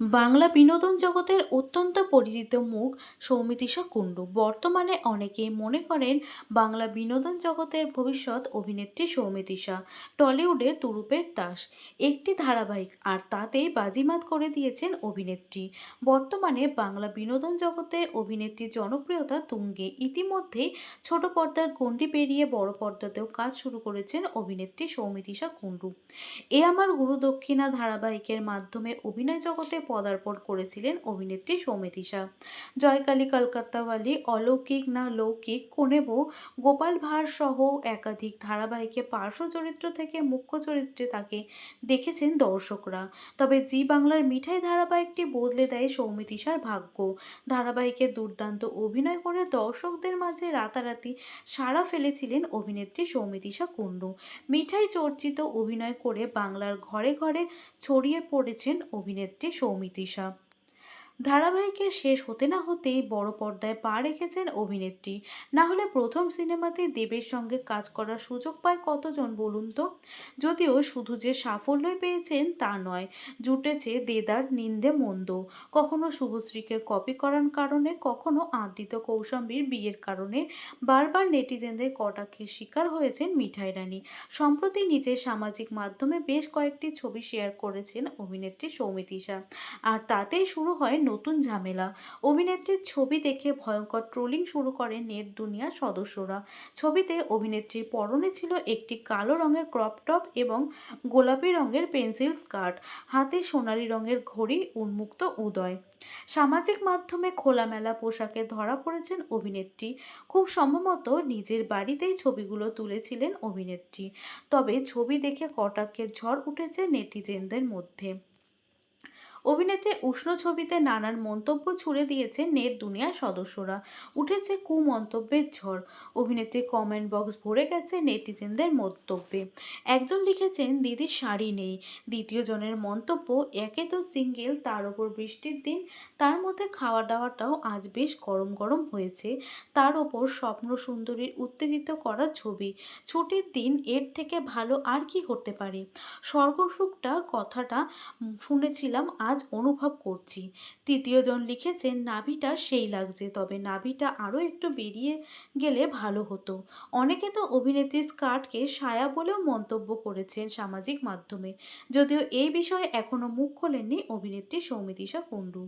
বাংলা বিনোদন জগতের অত্যন্ত পরিচিত মুখ সৌমিতিশা কুণ্ডু। বর্তমানে অনেকেই মনে করেন বাংলা বিনোদন জগতের ভবিষ্যৎ অভিনেত্রী সৌমিতিশা টলিউডে তুরুপের তাস একটি ধারাবাহিক আর তাতেই বাজিমাত করে দিয়েছেন অভিনেত্রী। বর্তমানে বাংলা বিনোদন জগতে অভিনেত্রীর জনপ্রিয়তা তুঙ্গে। ইতিমধ্যেই ছোট পর্দার গণ্ডি পেরিয়ে বড় পর্দাতেও কাজ শুরু করেছেন অভিনেত্রী সৌমিতিশা কুণ্ডু। এ আমার গুরু দক্ষিণা ধারাবাহিকের মাধ্যমে অভিনয় জগতে পদার্পণ করেছিলেন অভিনেত্রী সৌমিতিশা জয়কালী কলকাতাওয়ালি অলৌকিক না লৌকিক, কোনে বউ গোপাল ভাঁড় সহ একাধিক ধারাবাহিকে পার্শ্ব চরিত্র থেকে মুখ্য চরিত্রে তাকে দেখেছেন দর্শকরা। তবে জি বাংলার মিঠাই ধারাবাহিকটি বদলে দেয় সৌমিতিশার ভাগ্য। ধারাবাহিকে দুর্দান্ত অভিনয় করে দর্শকদের মাঝে রাতারাতি সাড়া ফেলেছিলেন অভিনেত্রী সৌমিতিশা কুণ্ডু। মিঠাই চর্চিত অভিনয় করে বাংলার ঘরে ঘরে ছড়িয়ে পড়েছেন অভিনেত্রী সৌমিতিশা ধারাবাহিকের শেষ হতে না হতেই বড় পর্দায় পা রেখেছেন অভিনেত্রী। না হলে প্রথম সিনেমাতে দেবের সঙ্গে কাজ করার সুযোগ পায় কতজন বলুন তো? যদিও শুধু যে সাফল্যই পেয়েছেন তা নয়, জুটেছে দেদার নিন্দে মন্দ। কখনো শুভশ্রীকে কপি করার কারণে, কখনো আদিত্য কৌশম্বীর বিয়ের কারণে বারবার নেটিজেনদের কটাক্ষের শিকার হয়েছেন মিঠাই রানী। সম্প্রতি নিজের সামাজিক মাধ্যমে বেশ কয়েকটি ছবি শেয়ার করেছেন অভিনেত্রী সৌমিতিশা। আর তাতেই শুরু হয় নতুন ঝামেলা। অভিনেত্রীর ছবি দেখে ভয়ঙ্কর ট্রোলিং শুরু করে নেট দুনিয়ার সদস্যরা। ছবিতে অভিনেত্রীর পরনে ছিল একটি কালো রঙের ক্রপ টপ এবং গোলাপি রঙের পেন্সিল স্কার্ট। হাতে সোনালি রঙের ঘড়ি, উন্মুক্ত উদয়। সামাজিক মাধ্যমে খোলামেলা পোশাকে ধরা পড়েছেন অভিনেত্রী। খুব সম্ভবত নিজের বাড়িতেই ছবিগুলো তুলেছিলেন অভিনেত্রী। তবে ছবি দেখে কটাক্ষের ঝড় উঠেছে নেটিজেনদের মধ্যে। অভিনেত্রীর উষ্ণ ছবিতে নানান মন্তব্য ছুড়ে দিয়েছে নেট দুনিয়ার সদস্যরা। উঠেছে কুমন্তব্যের ঝড়। অভিনেত্রী কমেন্ট বক্স ভরে গেছে নেটিজেনদের মন্তব্যে। একজন লিখেছেন, দিদির শাড়ি নেই। দ্বিতীয় জনের মন্তব্য, একে তো সিঙ্গেল তার ওপর বৃষ্টির দিন। তার মধ্যে খাওয়া দাওয়াটাও আজ বেশ গরম গরম হয়েছে। তার ওপর স্বপ্ন সুন্দরীর উত্তেজিত করা ছবি। ছুটির দিন এর থেকে ভালো আর কি হতে পারে? স্বর্গসুখটা কথাটা শুনেছিলাম আজ অনুভব করছি। তৃতীয়জন লিখেছেন, নাভিটা সেই লাগছে, তবে নাভিটা আরও একটু বেরিয়ে গেলে ভালো হতো। অনেকে তো অভিনেত্রী স্কার্টকে সায়া বলেও মন্তব্য করেছেন সামাজিক মাধ্যমে। যদিও এই বিষয়ে এখনও মুখ খোলেননি অভিনেত্রী সৌমিতিশা কুণ্ডু।